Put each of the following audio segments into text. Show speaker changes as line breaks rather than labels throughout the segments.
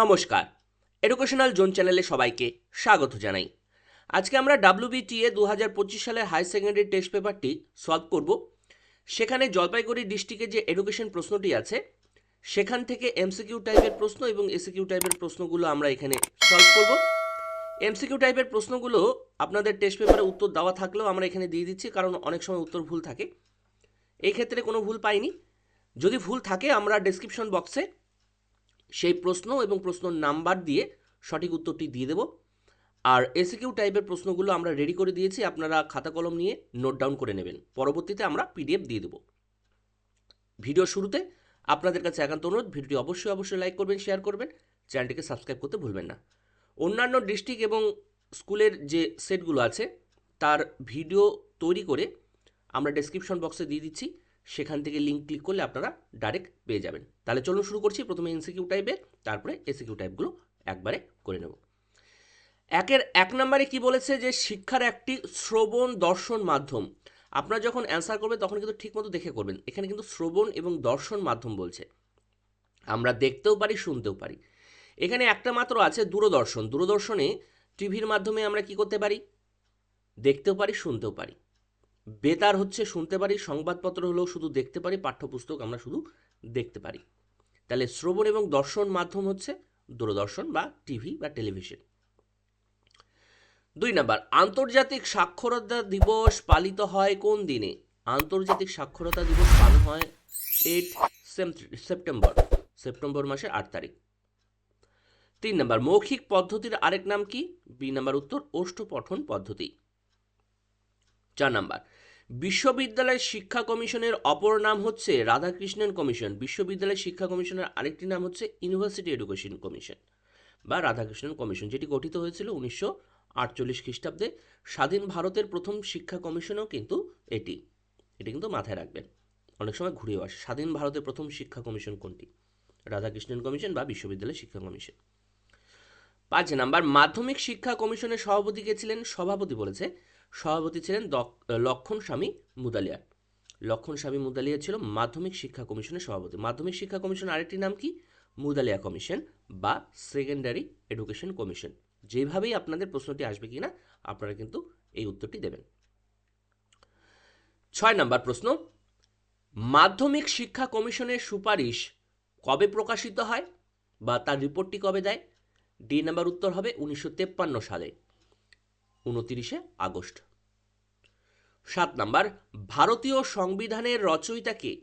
নমস্কার। Educational zone চ্যানেলে সবাইকে স্বাগত জানাই। আজকে আমরা ডাব্লিউবিটিএ দু হাজার পঁচিশ সালের হাই সেকেন্ডারি টেস্ট পেপারটি সলভ করব। সেখানে জলপাইগুড়ি ডিস্ট্রিক্টে যে এডুকেশন প্রশ্নটি আছে, সেখান থেকে এমসিকিউ টাইপের প্রশ্ন এবং এসিকিউ টাইপের প্রশ্নগুলো আমরা এখানে সলভ করব। এমসিকিউ টাইপের প্রশ্নগুলো আপনাদের টেস্ট পেপারে উত্তর দেওয়া থাকলেও আমরা এখানে দিয়ে দিচ্ছি, কারণ অনেক সময় উত্তর ভুল থাকে। এই ক্ষেত্রে কোনো ভুল পাইনি। যদি ভুল থাকে, আমরা ডেসক্রিপশন বক্সে সেই প্রশ্ন এবং প্রশ্ন নাম্বার দিয়ে সঠিক উত্তরটি দিয়ে দেব। আর এসিকিউ টাইপের প্রশ্নগুলো আমরা রেডি করে দিয়েছি, আপনারা খাতা কলম নিয়ে নোট ডাউন করে নেবেন। পরবর্তীতে আমরা পিডিএফ দিয়ে দেব। ভিডিও শুরুতে আপনাদের কাছে একান্ত অনুরোধ, ভিডিওটি অবশ্যই অবশ্যই লাইক করবেন শেয়ার করবেন, চ্যানেলটিকে সাবস্ক্রাইব করতে ভুলবেন না। অন্যান্য ডিস্ট্রিক্ট এবং স্কুলের যে সেটগুলো আছে, তার ভিডিও তৈরি করে আমরা ডেসক্রিপশন বক্সে দিয়ে দিচ্ছি। সেখান থেকে লিঙ্ক ক্লিক করলে আপনারা ডাইরেক্ট পেয়ে যাবেন। তাহলে চলুন শুরু করছি প্রথমে এনসিকিউ টাইপের তারপরে এসিকিউ টাইপগুলো একবারে করে নেব। একের এক নম্বরে কি বলেছে যে, শিক্ষার একটি শ্রবণ দর্শন মাধ্যম। আপনারা যখন অ্যান্সার করবেন তখন কিন্তু ঠিকমতো দেখে করবেন। এখানে কিন্তু শ্রবণ এবং দর্শন মাধ্যম বলছে। আমরা দেখতেও পারি, শুনতেও পারি। এখানে একটা মাত্র আছে দূরদর্শন। দূরদর্শনে টিভির মাধ্যমে আমরা কি করতে পারি? দেখতেও পারি, শুনতেও পারি। বেতার হচ্ছে শুনতে পারি, সংবাদপত্র হলেও শুধু দেখতে পারি, পাঠ্যপুস্তক আমরা শুধু দেখতে পারি। তাহলে শ্রবণ এবং দর্শন মাধ্যম হচ্ছে দূরদর্শন বা টিভি বা টেলিভিশন। দুই নাম্বার, আন্তর্জাতিক সাক্ষরতা দিবস পালিত হয় কোন দিনে? আন্তর্জাতিক সাক্ষরতা দিবস পালন হয় এইট সেপ্টেম্বর সেপ্টেম্বর মাসের আট তারিখ। তিন নাম্বার, মৌখিক পদ্ধতির আরেক নাম কি? বি নাম্বার উত্তর ওষ্ঠ পঠন পদ্ধতি। চার নাম্বার বিশ্ববিদ্যালয় শিক্ষা কমিশনের অপর নাম হচ্ছে রাধাকৃষ্ণন কমিশন। বিশ্ববিদ্যালয় শিক্ষা কমিশনের আরেকটি নাম হচ্ছে ইউনিভার্সিটি এডুকেশন কমিশন বা রাধাকৃষ্ণন কমিশন, যেটি গঠিত হয়েছিল উনিশশো আটচল্লিশ খ্রিস্টাব্দে। স্বাধীন ভারতের প্রথম শিক্ষা কমিশনও কিন্তু এটি। এটি কিন্তু মাথায় রাখবেন। অনেক সময় ঘুরেও আসে, স্বাধীন ভারতের প্রথম শিক্ষা কমিশন কোনটি? রাধাকৃষ্ণন কমিশন বা বিশ্ববিদ্যালয় শিক্ষা কমিশন। পাঁচ নাম্বার, মাধ্যমিক শিক্ষা কমিশনের সভাপতি কে ছিলেন? সভাপতি বলেছে সভাপতি ছিলেন লক্ষণ স্বামী মুদালিয়ার। লক্ষণ স্বামী মুদালিয়া ছিল মাধ্যমিক শিক্ষা কমিশনের সভাপতি। মাধ্যমিক শিক্ষা কমিশন আরেকটি নাম কি? মুদালিয়া কমিশন বা সেকেন্ডারি এডুকেশন কমিশন। যেভাবেই আপনাদের প্রশ্নটি আসবে কিনা, আপনারা কিন্তু এই উত্তরটি দেবেন। ছয় নাম্বার প্রশ্ন। মাধ্যমিক শিক্ষা কমিশনের সুপারিশ কবে প্রকাশিত হয় বা তার রিপোর্টটি কবে দেয়? ডি নাম্বার উত্তর হবে উনিশশো সালে। উনতিরিশে আগস্ট। সাত নাম্বার, ভারতীয় সংবিধানের রচয়িতা কে?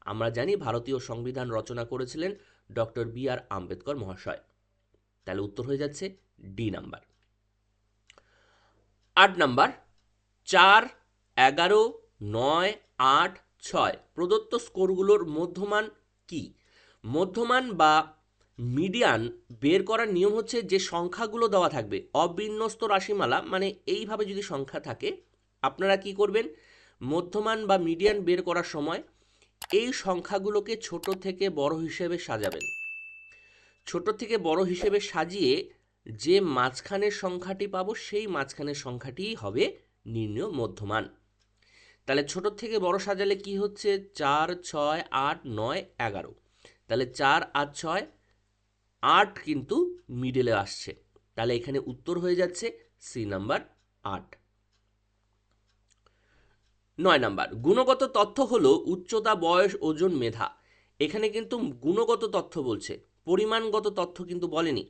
আমরা জানি ভারতীয় সংবিধান রচনা করেছিলেন ডক্টর বি আর আম্বেদকর মহাশয়। তাহলে উত্তর হয়ে যাচ্ছে ডি নাম্বার। আট নাম্বার, চার, এগারো, নয়, আট, ছয় প্রদত্ত স্কোরগুলোর মধ্যমান কি? মধ্যমান বা মিডিয়ান বের করার নিয়ম হচ্ছে যে সংখ্যাগুলো দেওয়া থাকবে। অবিন্যস্ত রাশিমালা মানে এইভাবে যদি সংখ্যা থাকে, আপনারা কি করবেন? মধ্যমান বা মিডিয়ান বের করার সময় এই সংখ্যাগুলোকে ছোট থেকে বড় হিসেবে সাজাবেন। ছোট থেকে বড় হিসেবে সাজিয়ে যে মাঝখানের সংখ্যাটি পাবো, সেই মাঝখানের সংখ্যাটিই হবে নির্ণয় মধ্যমান। তাহলে ছোট থেকে বড় সাজালে কি হচ্ছে? চার, ছয়, আট, নয়, এগারো। তাহলে চার আর ছয় আট কিন্তু মিডলে আসছে। তাহলে এখানে উত্তর হয়ে যাচ্ছে সি নাম্বার আট। নয় নাম্বার গুণগত তথ্য হলো উচ্চতা, বয়স, ওজন, মেধা। এখানে কিন্তু গুণগত তথ্য বলছে, পরিমাণগত তথ্য কিন্তু বলেনি।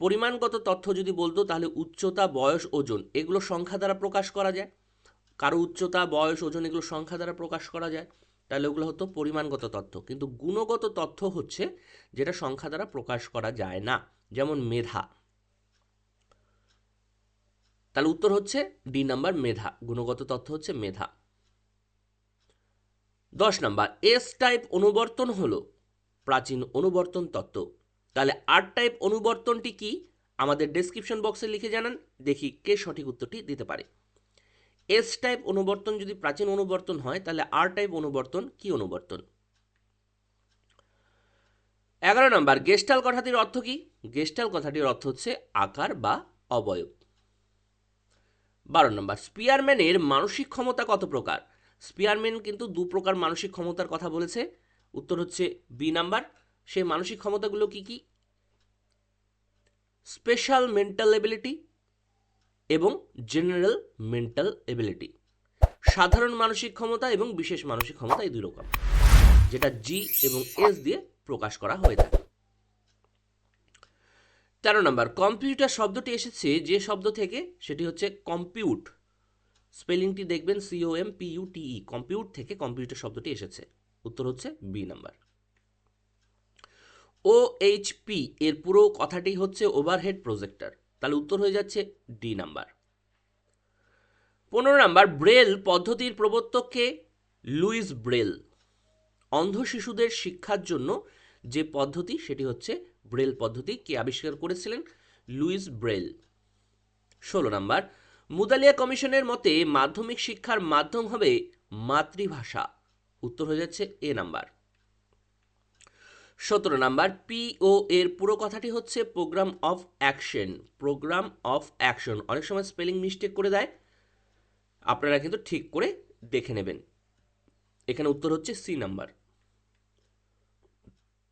পরিমাণগত তথ্য যদি বলতো তাহলে উচ্চতা, বয়স, ওজন, এগুলো সংখ্যা দ্বারা প্রকাশ করা যায়। কারও উচ্চতা, বয়স, ওজন এগুলো সংখ্যা দ্বারা প্রকাশ করা যায়। তাহলে ওগুলো হতো পরিমাণগত তথ্য। কিন্তু গুণগত তথ্য হচ্ছে যেটা সংখ্যা দ্বারা প্রকাশ করা যায় না, যেমন মেধা। তাহলে উত্তর হচ্ছে ডি নাম্বার মেধা, গুণগত তথ্য হচ্ছে মেধা। দশ নাম্বার এস টাইপ অনুবর্তন হলো প্রাচীন অনুবর্তন তত্ত্ব। তাহলে আর টাইপ অনুবর্তনটি কি? আমাদের ডেসক্রিপশন বক্সে লিখে জানান, দেখি কে সঠিক উত্তরটি দিতে পারে। এস টাইপ অনুবর্তন যদি প্রাচীন অনুবর্তন হয়, তাহলে আর টাইপ অনুবর্তন কি অনুবর্তন? এগারো নম্বর গেস্টাল কথাটির অর্থ কি? গেস্টাল কথাটির অর্থ হচ্ছে আকার বা অবয়ব। বারো নম্বর স্পিয়ারম্যানের মানসিক ক্ষমতা কত প্রকার? স্পিয়ারম্যান কিন্তু দু প্রকার মানসিক ক্ষমতার কথা বলেছে। উত্তর হচ্ছে বি নাম্বার সেই মানসিক ক্ষমতাগুলো কি কি? স্পেশাল মেন্টাল এবিলিটি এবং জেনারেল মেন্টাল এবিলিটি সাধারণ মানসিক ক্ষমতা এবং বিশেষ মানসিক ক্ষমতা এই দুই রকম, যেটা জি এবং এস দিয়ে প্রকাশ করা হয়ে থাকে। তেরো নম্বর, কম্পিউটার শব্দটি এসেছে যে শব্দ থেকে, সেটি হচ্ছে কম্পিউট স্পেলিংটি দেখবেন C O M P U T E compute থেকে কম্পিউটার শব্দটি এসেছে। উত্তর হচ্ছে B number. O H P এর পুরো কথাটি হচ্ছে ওভারহেড প্রজেক্টর তাহলে উত্তর হয়ে যাচ্ছে ডি নাম্বার। পনেরো নাম্বার, ব্রেল পদ্ধতির প্রবর্তককে লুইস ব্রেল, অন্ধ শিশুদের শিক্ষার জন্য যে পদ্ধতি, সেটি হচ্ছে ব্রেল পদ্ধতি। কে আবিষ্কার করেছিলেন? Louis Braille. ষোলো নাম্বার, মুদালিয়া কমিশনের মতে মাধ্যমিক শিক্ষার মাধ্যম হবে মাতৃভাষা। উত্তর হয়ে যাচ্ছে এ নাম্বার। সতেরো নাম্বার পিও এর পুরো কথাটি হচ্ছে programme of action programme of action অনেক সময় স্পেলিং মিস্টেক করে দেয়। আপনারা কিন্তু ঠিক করে দেখে নেবেন। এখানে উত্তর হচ্ছে সি নাম্বার।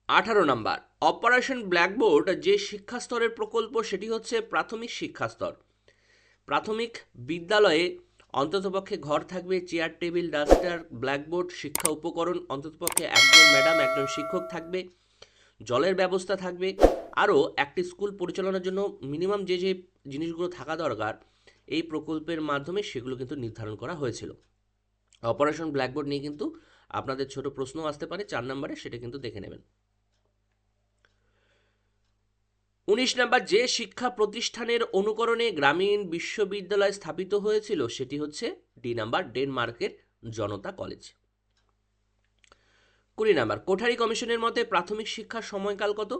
আঠারো নাম্বার অপারেশন ব্ল্যাকবোর্ড যে শিক্ষাস্তরের প্রকল্প, সেটি হচ্ছে প্রাথমিক শিক্ষাস্তর। প্রাথমিক বিদ্যালয়ে অন্ততপক্ষে ঘর থাকবে, চেয়ার, টেবিল, ডাস্টার, ব্ল্যাকবোর্ড, শিক্ষা উপকরণ, অন্ততপক্ষে একজন ম্যাডাম, একজন শিক্ষক থাকবে, জলের ব্যবস্থা থাকবে, আরও একটি স্কুল পরিচালনার জন্য মিনিমাম যে যে জিনিসগুলো থাকা দরকার, এই প্রকল্পের মাধ্যমে সেগুলো কিন্তু নির্ধারণ করা হয়েছিল। অপারেশন ব্ল্যাকবোর্ড নিয়ে কিন্তু আপনাদের ছোট প্রশ্ন আসতে পারে, চার নম্বরে সেটা কিন্তু দেখে নেবেন। উনিশ নাম্বার যে শিক্ষা প্রতিষ্ঠানের অনুকরণে গ্রামীণ বিশ্ববিদ্যালয় স্থাপিত হয়েছিল সেটি হচ্ছে ডি নাম্বার ডেনমার্কের জনতা কলেজ। কুড়ি নাম্বার, কোঠারি কমিশনের মতে প্রাথমিক শিক্ষার সময়কাল কত?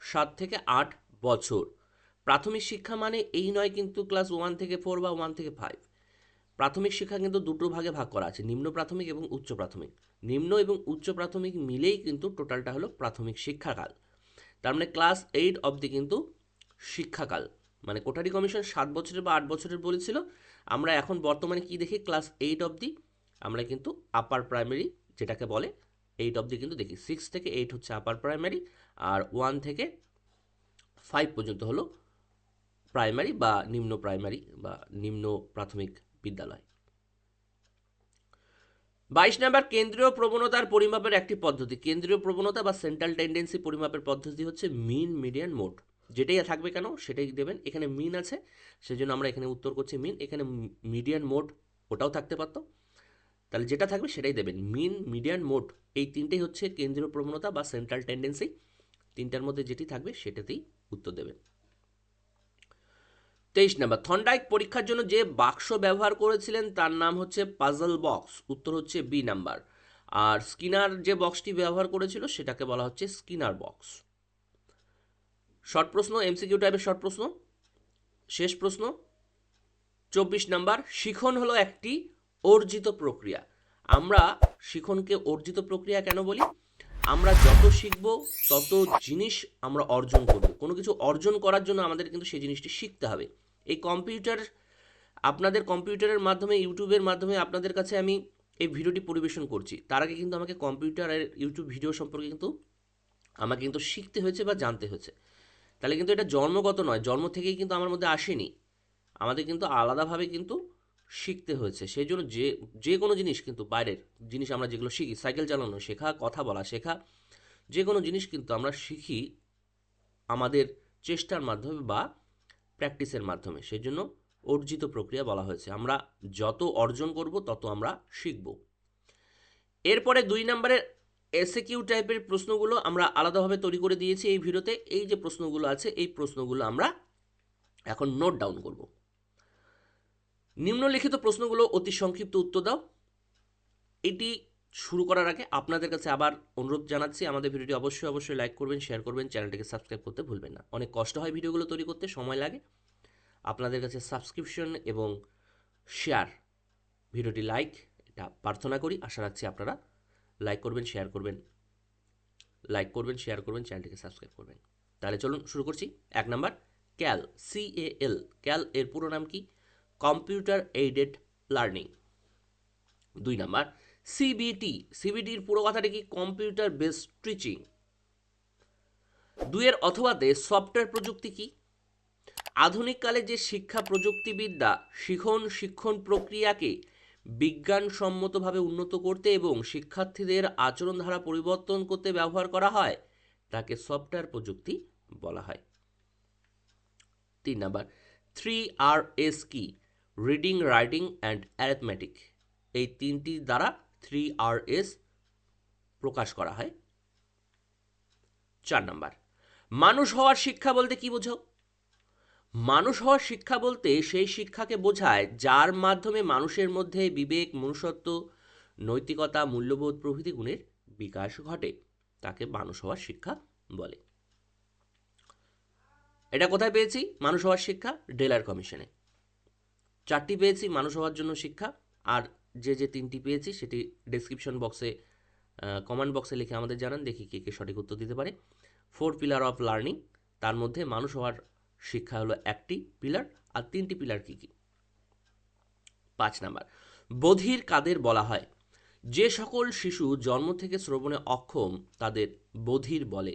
সাত থেকে আট বছর। প্রাথমিক শিক্ষা মানে এই নয় কিন্তু ক্লাস ওয়ান থেকে ফোর বা ওয়ান থেকে ফাইভ। প্রাথমিক শিক্ষা কিন্তু দুটো ভাগে ভাগ করা আছে, নিম্ন প্রাথমিক এবং উচ্চ প্রাথমিক। নিম্ন এবং উচ্চ প্রাথমিক মিলেই কিন্তু টোটালটা হলো প্রাথমিক শিক্ষাকাল। তার মানে ক্লাস এইট অবধি কিন্তু শিক্ষাকাল। মানে কোঠারি কমিশন সাত বছরের বা আট বছরের বলেছিল। আমরা এখন বর্তমানে কি দেখি? ক্লাস এইট অবধি আমরা কিন্তু আপার প্রাইমারি যেটাকে বলে এইট অবধি কিন্তু দেখি। সিক্স থেকে এইট হচ্ছে আপার প্রাইমারি আর ওয়ান থেকে ফাইভ পর্যন্ত হলো প্রাইমারি বা নিম্ন প্রাইমারি বা নিম্ন প্রাথমিক বিদ্যালয়। বাইশ নাম্বার, কেন্দ্রীয় প্রবণতার পরিমাপের একটি পদ্ধতি। কেন্দ্রীয় প্রবণতা বা সেন্ট্রাল টেন্ডেন্সি পরিমাপের পদ্ধতি হচ্ছে মিন মিডিয়ান মোড যেটাই থাকবে কেন, সেটাই দেবেন। এখানে মিন আছে, সেজন্য আমরা এখানে উত্তর করছি মিন এখানে মিডিয়ান মোড ওটাও থাকতে পারতো। তাহলে যেটা থাকবে সেটাই দেবেন। মিন মিডিয়ান মোড এই তিনটেই হচ্ছে কেন্দ্রীয় প্রবণতা বা সেন্ট্রাল টেন্ডেন্সি তিনটার মধ্যে যেটি থাকবে, সেটাতেই উত্তর দেবেন। তেইশ নাম্বার, থন্ডাইক পরীক্ষার জন্য যে বাক্স ব্যবহার করেছিলেন তার নাম হচ্ছে পাজল বক্স, উত্তর হচ্ছে বি নাম্বার। আর স্কিনার যে বক্সটি ব্যবহার করেছিল সেটাকে বলা হচ্ছে স্কিনার বক্স। শর্ট প্রশ্ন, এমসিকিউ টাইপের শর্ট প্রশ্ন। শেষ প্রশ্ন, চব্বিশ নাম্বার, শিখন হলো একটি অর্জিত প্রক্রিয়া। আমরা শিখনকে অর্জিত প্রক্রিয়া কেন বলি? আমরা যত শিখব, তত জিনিস আমরা অর্জন করব। কোনো কিছু অর্জন করার জন্য আমাদের কিন্তু সেই জিনিসটি শিখতে হবে। এই কম্পিউটার, আপনাদের কম্পিউটারের মাধ্যমে, ইউটিউবের মাধ্যমে আপনাদের কাছে আমি এই ভিডিওটি পরিবেশন করছি। তার আগে কিন্তু আমাকে কম্পিউটার আর ইউটিউব ভিডিও সম্পর্কে কিন্তু আমাকে কিন্তু শিখতে হয়েছে বা জানতে হয়েছে। তাহলে কিন্তু এটা জন্মগত নয়, জন্ম থেকেই কিন্তু আমার মধ্যে আসেনি। আমাদের কিন্তু আলাদাভাবে কিন্তু শিখতে হয়েছে। সেই জন্য যে যে কোনো জিনিস কিন্তু বাইরের জিনিস আমরা যেগুলো শিখি, সাইকেল চালানো শেখা, কথা বলা শেখা, যে কোনো জিনিস কিন্তু আমরা শিখি আমাদের চেষ্টার মাধ্যমে বা প্র্যাকটিসের মাধ্যমে। সেই জন্য অর্জিত প্রক্রিয়া বলা হয়েছে, আমরা যত অর্জন করব, তত আমরা শিখব। এরপরে দুই নম্বরের এসএ কিউ টাইপের প্রশ্নগুলো আমরা আলাদাভাবে তৈরি করে দিয়েছি এই ভিডিওতে। এই যে প্রশ্নগুলো আছে, এই প্রশ্নগুলো আমরা এখন নোট ডাউন করব। নিম্নলিখিত প্রশ্নগুলো অতি সংক্ষিপ্ত উত্তর দাও। এটি শুরু করার আগে আপনাদের কাছে আবার অনুরোধ জানাচ্ছি, আমাদের ভিডিওটি অবশ্যই অবশ্যই লাইক করবেন শেয়ার করবেন, চ্যানেলটিকে সাবস্ক্রাইব করতে ভুলবেন না। অনেক কষ্ট হয় ভিডিওগুলো তৈরি করতে, সময় লাগে। আপনাদের কাছে সাবস্ক্রিপশন এবং শেয়ার ভিডিওটি লাইক এটা প্রার্থনা করি। আশা রাখছি আপনারা লাইক করবেন শেয়ার করবেন লাইক করবেন শেয়ার করবেন, চ্যানেলটিকে সাবস্ক্রাইব করবেন। তাহলে চলুন শুরু করছি। এক নাম্বার, ক্যাল সি এ এল ক্যাল এর পুরো নাম কি? কম্পিউটার এইডেড লার্নিং দুই নাম্বার সিবিটি সিবিটির পুরো কথাটা কি? কম্পিউটার বেস টিচিং দুইয়ের অথবাতে সফটওয়্যার প্রযুক্তি কি? আধুনিককালে যে শিক্ষা প্রযুক্তিবিদ্যা শিখন শিক্ষণ প্রক্রিয়াকে বিজ্ঞানসম্মতভাবে উন্নত করতে এবং শিক্ষার্থীদের আচরণধারা পরিবর্তন করতে ব্যবহার করা হয়, তাকে সফটওয়্যার প্রযুক্তি বলা হয়। তিন নাম্বার থ্রি আর এস কি? রিডিং রাইটিং অ্যান্ড অ্যারিথমেটিক এই তিনটি দ্বারা থ্রি আর এস প্রকাশ করা হয়। চার নাম্বার, মানুষ হওয়ার শিক্ষা বলতে কি বোঝো মানুষ হওয়ার শিক্ষা বলতে সেই শিক্ষাকে বোঝায় যার মাধ্যমে মানুষের মধ্যে বিবেক, মনুষ্যত্ব, নৈতিকতা, মূল্যবোধ প্রভৃতি গুণের বিকাশ ঘটে। তাকে মানুষ হওয়ার শিক্ষা বলে। এটা কোথায় পেয়েছি? মানুষ হওয়ার শিক্ষা ডেলার কমিশনে। চারটি পেয়েছি মানুষ হওয়ার জন্য শিক্ষা আর যে যে তিনটি পেয়েছি সেটি ডেসক্রিপশন বক্সে কমেন্ট বক্সে লিখে আমাদের জানান, দেখি কে কে সঠিক উত্তর দিতে পারে। ফোর পিলার অফ লার্নিং তার মধ্যে মানুষ হওয়ার শিক্ষা হলো একটি পিলার আর তিনটি পিলার কি কি? পাঁচ নাম্বার, বধির কাদের বলা হয়? যে সকল শিশু জন্ম থেকে শ্রবণে অক্ষম, তাদের বধির বলে।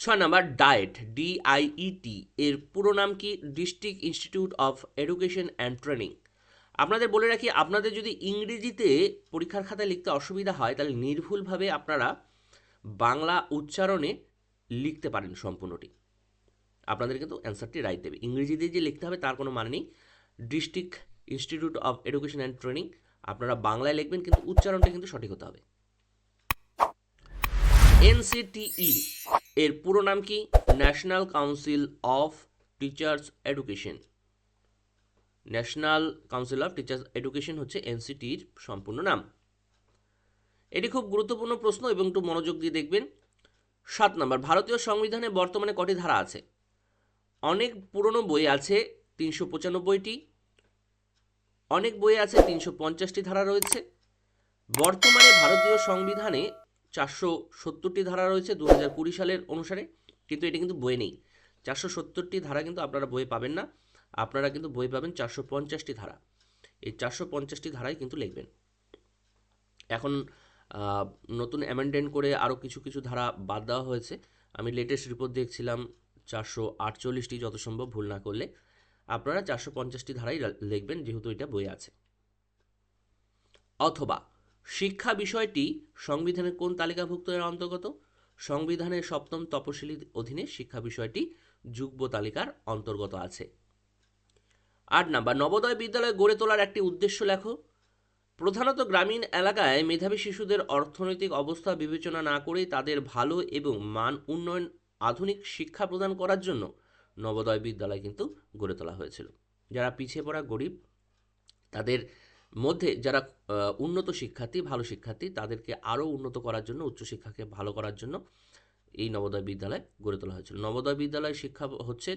ছয় নাম্বার ডায়েট ডিআইইটি এর পুরো নাম কি? District institute of education and training আপনাদের বলে রাখি, আপনাদের যদি ইংরেজিতে পরীক্ষার খাতায় লিখতে অসুবিধা হয়, তাহলে নির্ভুলভাবে আপনারা বাংলা উচ্চারণে লিখতে পারেন সম্পূর্ণটি। আপনাদের কিন্তু অ্যান্সারটি রাইট দেবে। ইংরেজিতে যে লিখতে হবে, তার কোনো মানে নেই। District institute of education and training, আপনারা বাংলায় লিখবেন, কিন্তু উচ্চারণটা কিন্তু সঠিক হতে হবে। এনসিটিই এর পুরো নাম কি? National council of teachers education. National council of teachers education হচ্ছে এনসিটির সম্পূর্ণ নাম। এটি খুব গুরুত্বপূর্ণ প্রশ্ন এবং একটু মনোযোগ দিয়ে দেখবেন। সাত নম্বর, ভারতীয় সংবিধানে বর্তমানে কটি ধারা আছে? অনেক পুরনো বই আছে তিনশো পঁচানব্বইটি, অনেক বই আছে তিনশো পঞ্চাশটি ধারা রয়েছে। বর্তমানে ভারতীয় সংবিধানে চারশো সত্তরটি ধারা রয়েছে দু হাজার কুড়ি সালের অনুসারে, কিন্তু এটি কিন্তু বই নেই। চারশো সত্তরটি ধারা কিন্তু আপনারা বই পাবেন না। আপনারা কিন্তু বই পাবেন চারশো পঞ্চাশটি ধারা। এই চারশো পঞ্চাশটি ধারাই কিন্তু লিখবেন। এখন নতুন অ্যামেন্ডেন্ট করে আরও কিছু কিছু ধারা বাদ দেওয়া হয়েছে। আমি লেটেস্ট রিপোর্ট দেখছিলাম, চারশো আটচল্লিশটি যত সম্ভব ভুল না করলে। আপনারা চারশো পঞ্চাশটি ধারাই লিখবেন যেহেতু এটা বই আছে। অথবা, শিক্ষা বিষয়টি সংবিধানের কোন তালিকাভুক্ত এর অন্তর্গত? সংবিধানের সপ্তম তপশিলি অধীনে শিক্ষা বিষয়টি যুগ্ম তালিকার অন্তর্গত আছে। আট নাম্বার, নবোদয় বিদ্যালয় গড়ে তোলার একটি উদ্দেশ্য লেখো। প্রধানত গ্রামীণ এলাকায় মেধাবী শিশুদের অর্থনৈতিক অবস্থা বিবেচনা না করে তাদের ভালো এবং মান উন্নয়ন আধুনিক শিক্ষা প্রদান করার জন্য নবোদয় বিদ্যালয় কিন্তু গড়ে তোলা হয়েছিল। যারা পিছিয়ে পড়া গরিব, তাদের মধ্যে যারা উন্নত শিক্ষার্থী, ভালো শিক্ষার্থী, তাদেরকে আরও উন্নত করার জন্য উচ্চশিক্ষাকে ভালো করার জন্য এই নবোদয় বিদ্যালয় গড়ে তোলা হয়েছিল। নবোদয় বিদ্যালয় শিক্ষা হচ্ছে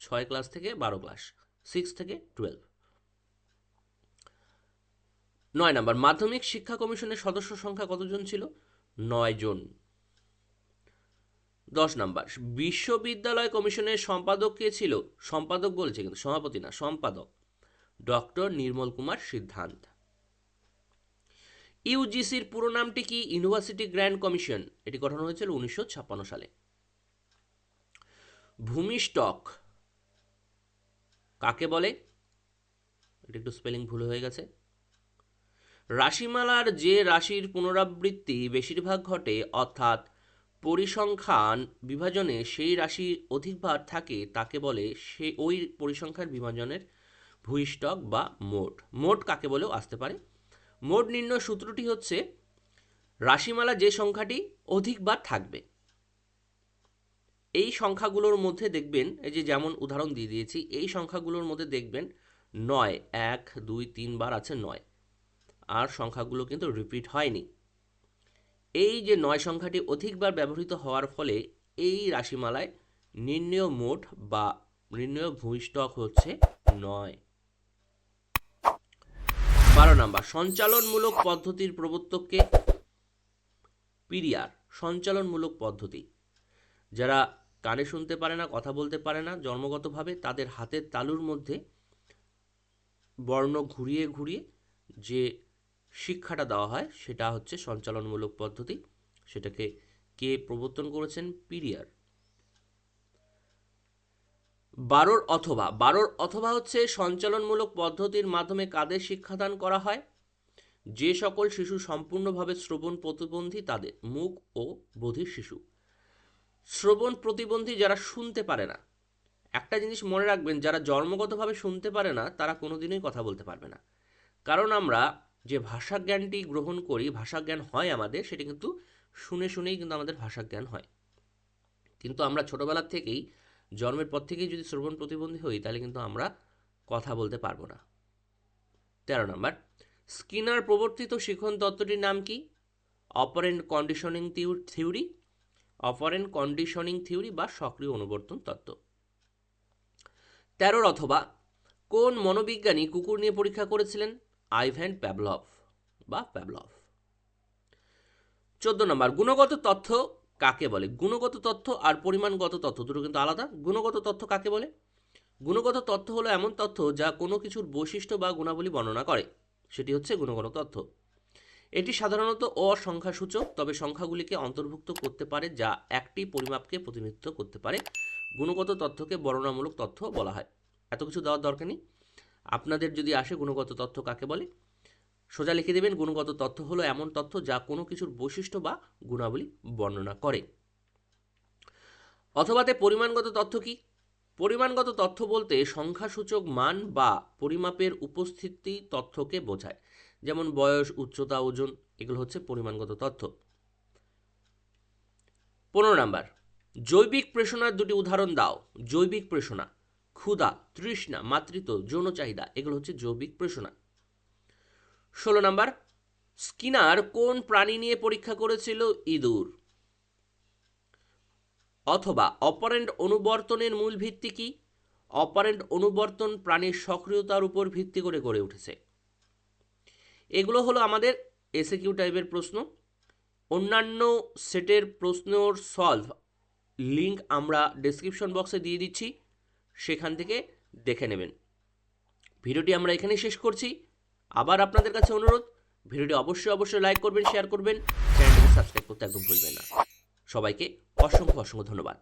ছয় ক্লাস থেকে বারো ক্লাস। সিক্স থেকে টুয়েলভ। নয় নাম্বার, মাধ্যমিক শিক্ষা কমিশনের সদস্য সংখ্যা কতজন ছিল? নয় জন। দশ নাম্বার, বিশ্ববিদ্যালয় কমিশনের সম্পাদক কে ছিল? সম্পাদক বলছে কিন্তু, সভাপতি না, সম্পাদক। ডক্টর নির্মল কুমার সিদ্ধান্ত। ইউজিসির পুরো নামটি কি? University grand commission. এটি গঠন হয়েছিল উনিশশো ছাপ্পান্ন সালে। ভূমিস্টক কাকে বলে? এটা একটু স্পেলিং ভুল হয়ে গেছে। রাশিমালার যে রাশির পুনরাবৃত্তি বেশিরভাগ ঘটে, অর্থাৎ পরিসংখ্যান বিভাজনে সেই রাশি অধিকবার থাকে, তাকে বলে সে ওই পরিসংখ্যান বিভাজনের ভূইষ্ঠক বা মোট। মোট কাকে বলেও আসতে পারে? মোট নির্ণয় সূত্রটি হচ্ছে, রাশিমালা যে সংখ্যাটি অধিকবার থাকবে এই সংখ্যাগুলোর মধ্যে দেখবেন, এই যে যেমন উদাহরণ দিয়ে দিয়েছি, এই সংখ্যাগুলোর মধ্যে দেখবেন নয়, এক, দুই, তিনবার আছে নয়। আর সংখ্যাগুলো কিন্তু রিপিট হয়নি। এই যে নয় সংখ্যাটি অধিকবার ব্যবহৃত হওয়ার ফলে এই রাশিমালায় নির্ণয় মোট বা নির্ণয় ভূমিষ্ঠক হচ্ছে নয়। বারো নাম্বার, সঞ্চালনমূলক পদ্ধতির প্রবর্তককে পিরিয়ার, সঞ্চালনমূলক পদ্ধতি। যারা কানে শুনতে পারে না, কথা বলতে পারে না, জন্মগতভাবে তাদের হাতের তালুর মধ্যে বর্ণ ঘুরিয়ে ঘুরিয়ে যে শিক্ষাটা দেওয়া হয়, সেটা হচ্ছে সঞ্চালনমূলক পদ্ধতি। সেটাকে কে প্রবর্তন করেছেন? পিরিয়ার। বারোর অথবা বারোর অথবা হচ্ছে সঞ্চালনমূলক পদ্ধতির মাধ্যমে কাদের শিক্ষাদান করা হয়? যে সকল শিশু সম্পূর্ণভাবে শ্রবণ প্রতিবন্ধী তাদের, মুখ ও বধির শিশু। শ্রবণ প্রতিবন্ধী যারা শুনতে পারে না। একটা জিনিস মনে রাখবেন, যারা জন্মগতভাবে শুনতে পারে না, তারা কোনোদিনই কথা বলতে পারবে না। কারণ আমরা যে ভাষা জ্ঞানটি গ্রহণ করি ভাষা জ্ঞান হয় আমাদের, সেটি কিন্তু শুনে শুনেই কিন্তু আমাদের ভাষা জ্ঞান হয়। কিন্তু আমরা ছোটোবেলার থেকেই, জন্মের পর থেকেই যদি শ্রবণ প্রতিবন্ধী হই, তাহলে কিন্তু আমরা কথা বলতে পারব না। তেরো নম্বর, স্কিনার প্রবর্তিত শিখন তত্ত্বটির নাম কি? Operant conditioning theory. Operant conditioning theory বা সক্রিয় অনুবর্তন তত্ত্ব। তেরোর অথবা, কোন মনোবিজ্ঞানী কুকুর নিয়ে পরীক্ষা করেছিলেন? আইভ্যান প্যাবলভ বা প্যাবলভ চোদ্দ নম্বর, গুণগত তথ্য কাকে বলে? গুণগত তথ্য আর পরিমাণগত তথ্য দুটো কিন্তু আলাদা। গুণগত তথ্য কাকে বলে? গুণগত তথ্য হলো এমন তথ্য যা কোনো কিছুর বৈশিষ্ট্য বা গুণাবলী বর্ণনা করে। সেটি হচ্ছে গুণগত তথ্য। এটি সাধারণত অসংখ্যাসূচক, তবে সংখ্যাগুলিকে অন্তর্ভুক্ত করতে পারে যা একটি পরিমাপকে প্রতিনিধিত্ব করতে পারে। গুণগত তথ্যকে বর্ণনামূলক তথ্য বলা হয়। এত কিছু দেওয়ার দরকার নেই। আপনাদের যদি আসে গুণগত তথ্য কাকে বলে? সোজা লিখে দেবেন, গুণগত তথ্য হলো এমন তথ্য যা কোনো কিছুর বৈশিষ্ট্য বা গুণাবলী বর্ণনা করে। অথবাতে পরিমাণগত তথ্য কি? পরিমাণগত তথ্য বলতে সংখ্যাসূচক মান বা পরিমাপের উপস্থিতি তথ্যকে বোঝায়। যেমন বয়স, উচ্চতা, ওজন, এগুলো হচ্ছে পরিমাণগত তথ্য। পনেরো নাম্বার, জৈবিক প্রেষণার দুটি উদাহরণ দাও। জৈবিক প্রেষণা, ক্ষুধা, তৃষ্ণা, মাতৃত্ব, যৌন চাহিদা, এগুলো হচ্ছে জৈবিক প্রেষণা। ষোলো নাম্বার, স্কিনার কোন প্রাণী নিয়ে পরীক্ষা করেছিল? ইঁদুর। অথবা, অপারেন্ট অনুবর্তনের মূল ভিত্তি কি? অপারেন্ট অনুবর্তন প্রাণীর সক্রিয়তার উপর ভিত্তি করে গড়ে উঠেছে। এগুলো হলো আমাদের এসএকিউ টাইপের প্রশ্ন। অন্যান্য সেটের প্রশ্নর সলভ লিঙ্ক আমরা ডেসক্রিপশন বক্সে দিয়ে দিচ্ছি, সেখান থেকে দেখে নেবেন। ভিডিওটি আমরা এখানেই শেষ করছি। আবার আপনাদের কাছে অনুরোধ, ভিডিওটি অবশ্যই অবশ্যই লাইক করবেন শেয়ার করবেন চ্যানেলটিকে সাবস্ক্রাইব করতে একদম ভুলবেন না। সবাইকে অসংখ্য অসংখ্য ধন্যবাদ।